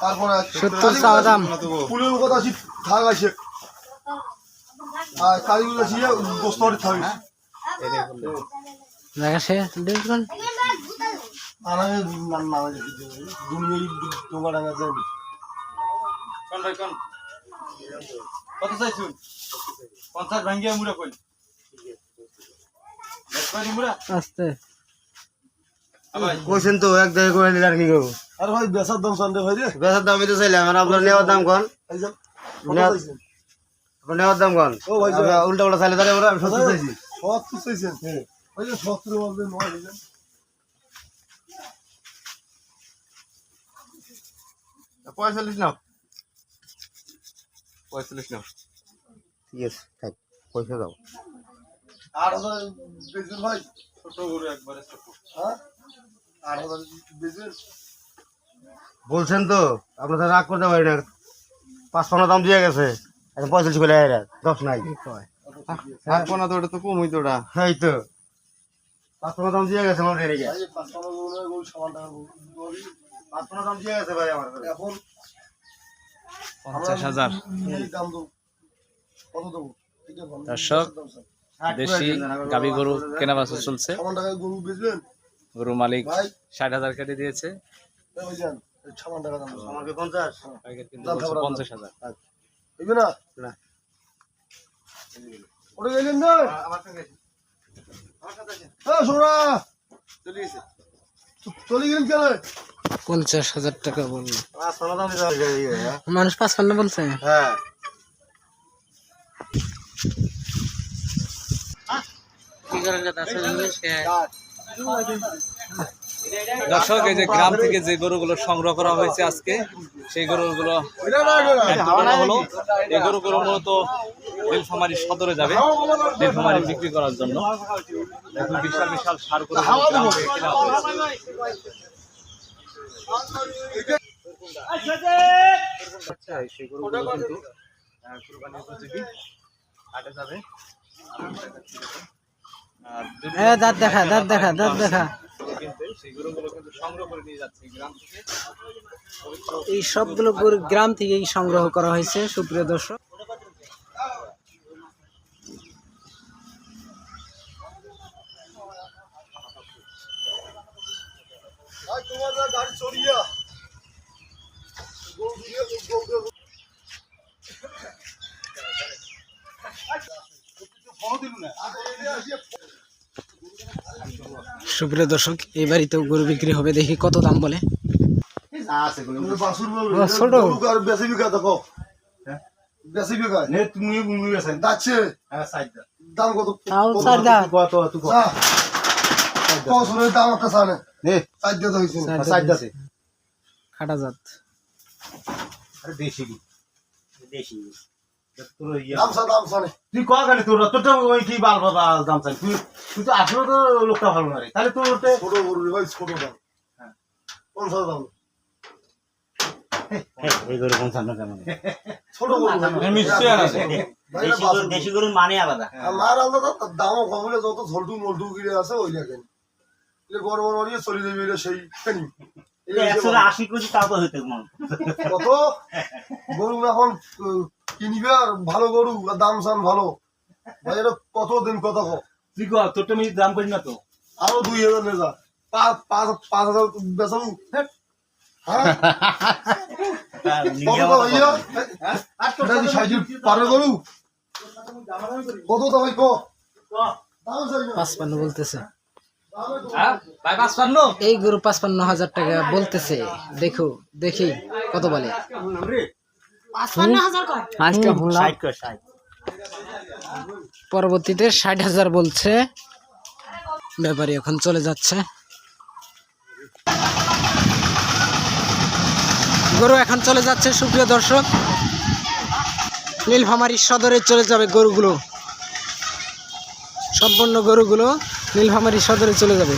তারপরে সত্তর চাওয়া দাম। পুলের কথা আছে থাক আছে। আর কালীগুলো আছে গোস্ত থাকি দেখা সে কোন। ভাই কোন? কত চাইছুন পঞ্চাশ ভাঙ্গিয়া মুড়া কই? মুড়া? আস্তে। কইছেন তো এক জায়গায় করে নিলে আর কি করব? আর ভাই বেসার দাম সানডে ভাই রে বেচার দামই তো চাইলাম আর আপনার নেওয়ার দাম কন? আপনার নেওয়ার দাম কন? উল্টা উল্টা চাইলে তাহলে আমরা আমি সত্তর চাইছি। সত্তর চাইছেন? ওই যে সত্তর বলতে নয় দিলেন পঁয়তাল্লিশ নাও। পঁয়তাল্লিশ নাও। ঠিক আছে থাক পয়সা দাও। হাজার বেচবেন ভাই? ছোট গরু একবারে ছোট। হ্যাঁ? হাজার বেচবেন? বলছেন তো আপনার রাগ করতে পারি না। পাঁচ পান্ন দাম দিয়ে গেছে। এখন পঁয়তাল্লিশ করে আয় দশ নাই। থাকব না তো ওটা তো কমই তো ওটা। এই তো। পাঁচ পান্ন দাম দিয়ে গেছে আমার এদিকে। ভাই পাঁচ টাকা গরু নয় গরু সামান টাকা গরু গরু। পাঁচ পান্ন দাম দিয়ে গেছে ভাই আমার এখন পঞ্চাশ হাজার। দর্শক দেশি গাবি গরু কেনা বেচা চলছে। গরু মালিক ভাই। ষাট হাজার কেটে দিয়েছে। এই ভাইজান, সামান টাকা দাম আমাকে পঞ্চাশ বলছে হাজার হইবে না না। ওটা গেলেন না আমার সঙ্গে হ্যাঁ সোনা চলে গেছে চলে গেলেন কেন পঞ্চাশ হাজার টাকা বলল পাঁচ পান্ন দাম দিতে হবে হ্যাঁ মানুষ পাঁচপান্ন বলছে হ্যাঁ দর্শক, এই যে গ্রাম থেকে যে গরুগুলো সংগ্রহ করা হয়েছে আজকে, সেই গরুগুলো হলো। এই গরুগুলো মূলত নীলফামারী সদরে যাবে, নীলফামারী বিক্রি করার জন্য। দেখুন বিশাল বিশাল সার আর দাঁত দেখা দেখা দেখা। সেই গরুগুলো কিন্তু সংগ্রহ করে নিয়ে যাচ্ছে এই গ্রাম থেকে এই সবগুলো গরু গ্রাম থেকেই সংগ্রহ করা হয়েছে সুপ্রিয় দর্শক ভাই তোমার যা গাড়ি চড়িয়া গরু দিয়ে গরু দিয়ে সুপ্রিয় দর্শক এই বাড়িতেও গরু বিক্রি হবে দেখি কত দাম বলে। হ্যাঁ খাটা জাত। দেশি দেশি ইয়া তুই কয়া তোর? তোর তো ওই কি বাল বাবা দাম চাই। তুই তুই তো আসলে তো লোকটা ভালো না রে। তাহলে তোর ওতে ছোট গরু ভাই ছোট দাম হ্যাঁ। পঞ্চাশ দাম। মানে দামও কম হলে যত ঝলটু মল্টু গিরে আছে ওই দেখেন। এলে বড় বড় নিয়ে চলে যাবে সেই একশো আশি হইতে কত? গরু এখন কিনবে আর ভালো গরু আর দাম সাম ভালো। ভাই এটা কত দিন কত কো তুই কয়া তোর তো আমি দাম করি না তো। আরও দুই হাজার নেই যা। পাঁচ পাঁচ পাঁচ হাজার বেচাবো। হ্যাঁ? কত কি কো দাম চাইবে পাঁচপান্ন বলতেছে। হ্যাঁ? ভাই এই গরু পাঁচপান্ন হাজার টাকা বলতেছে। দেখো দেখি কত বলে। পরবর্তীতে ষাট হাজার বলছে। ব্যাপারী এখন চলে যাচ্ছে। গরু এখন চলে যাচ্ছে সুপ্রিয় দর্শক। নীলফামারী সদরে চলে যাবে গরুগুলো। সম্পূর্ণ গরুগুলো নীলফামারী সদরে চলে যাবে।